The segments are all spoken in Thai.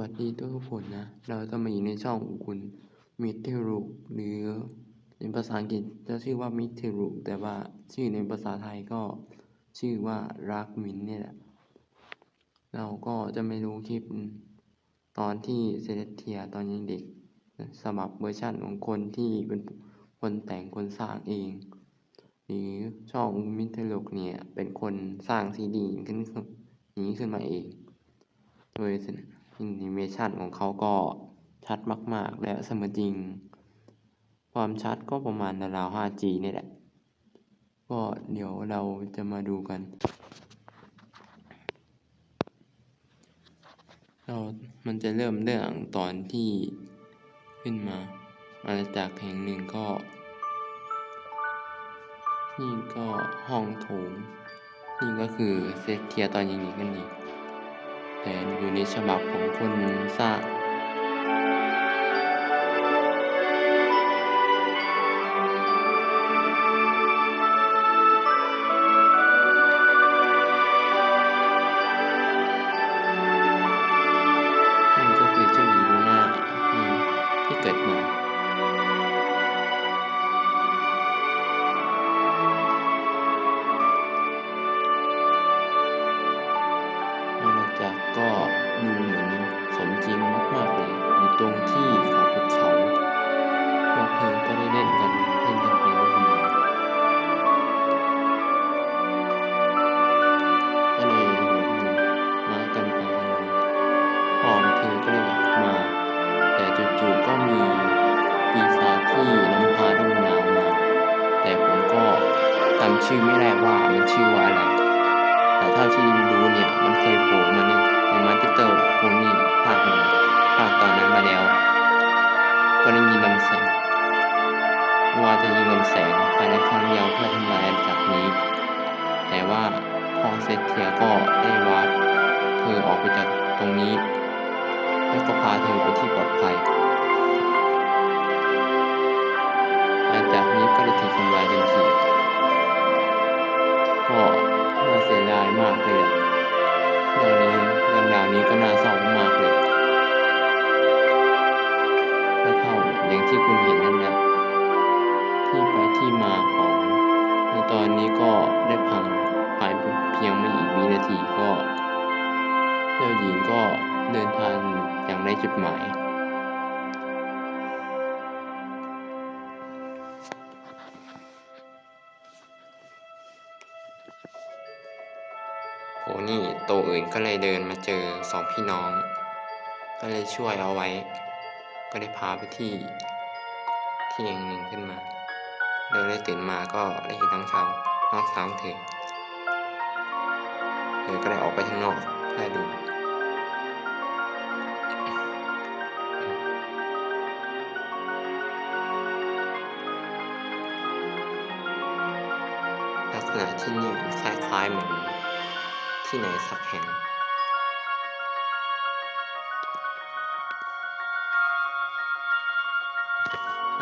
วัสดีทุกคนนะ เราจะมาอยู่ในช่องของคุณมิเทรุหรือในภาษาอังกฤษจะชื่อว่ามิเทรุแต่ว่าชื่อในภาษาไทยก็ชื่อว่ารักมินเนี่ยแหละ เราก็จะไม่รู้คลิปตอนที่เซเลเทียตอนยังเด็กสำหรับเวอร์ชันของคนที่เป็นคนแต่งคนสร้างเอง หรือช่องมิเทรุเนี่ยเป็นคนสร้างซีดีขึ้นนี้ขึ้นมาเองโดยแอนิเมชันของเขาก็ชัดมาก ๆ และเสมอจริง ความชัดก็ประมาณราว 5G นี่แหละ ก็เดี๋ยวเราจะมาดูกัน เรา มันจะเริ่มเรื่องตอนที่ขึ้นมาอาณาจักรแห่งหนึ่งก็ นี่ก็ห้องโถงนี่ก็คือเซตเทียตอนยิงๆกันนี่ แต่อยู่ในฉบับของคนสร้างนั่นก็คือเจ้าหญิงลูน่าที่เกิดมา ดูเหมือนสมจริงมากๆเลยอยู่ตรงที่ของภูเขาพวกเธอก็ได้เล่นกันเล่นกันไปมากมายก็เลยโหวหมู่มากันไปกันมาพ่อของเธอก็เลยมา แต่จู่ๆก็มีปีศาจที่นำพาดวงดาวมาแต่ผมก็จำชื่อไม่ได้ว่ามันชื่อว่าอะไร แต่เท่าที่รู้เนี่ยมันเคยโผล่มาในในมาติเตอร์โพนี่ภาคหนึ่งภาคตอนนั้นมาแล้ว ก็ได้ยินลำแสงว่าจะยิงลำแสงภายในครั้งเดียวเพื่อทำลายอาณาจักรนี้ แต่ว่าพอเซตเทียก็ได้วาร์ปเธอออกไปจากตรงนี้ แล้วก็พาเธอไปที่ปลอด อนนี้ก็ได้พังภายเพียงไม่อีกวินาทีก็ เจ้าหญิงก็เดินทางอย่างไร้จุดหมาย โหนี่โตอื่นก็เลยเดินมาเจอสองพี่น้อง ก็เลยช่วยเอาไว้ ก็ได้พาไปที่ที่แห่งหนึ่งขึ้นมา เดินได้ตื่นมาก็ได้เห็นน้องสาวน้องสาวของเธอเธอก็ได้ออกไปข้างนอกเพื่ดูลักษณะที่นี่คล้ายๆเหมือนที่ไหนสักแห่ง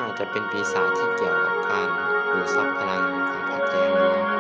อาจจะเป็นปีศาจที่เกี่ยวกับการดูดซับพลังของพระแย้งนะ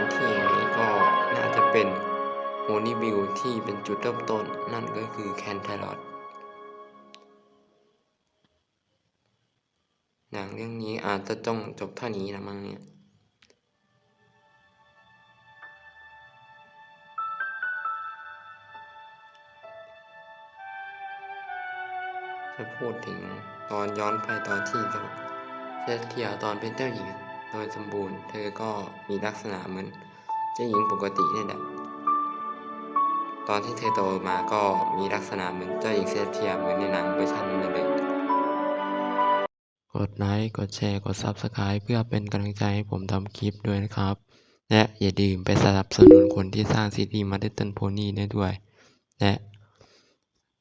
านที่แห่งนี้ก็น่าจะเป็นโฮนี่วิวที่เป็นจุดเริ่มต้นนั่นก็คือแคนเทลอดหนังเรื่องนี้อาจจะต้องจบเท่านี้นะมั้งเนี่ยจะพูดถึงตอนย้อนไปตอนที่เซสเทียตอนเป็นเจ้าหญิง โดยสมบูรณ์ เธอก็มีลักษณะเหมือนเจ้าหญิงปกตินี่แหละตอนที่เธอโตมาก็มีลักษณะเหมือนเจ้าหญิงเซสเทียเหมือนในหนังเวอร์ชันนั้นเลย กดไลค์ กดแชร์ กด Subscribe เพื่อเป็นกำลังใจให้ผมทำคลิปด้วยนะครับ และอย่าลืมไปสนับสนุนคนที่สร้างซีรีส์มา My Little Pony ได้ด้วย และ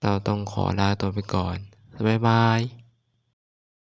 เราต้องขอลาตัวไปก่อน บ๊ายบาย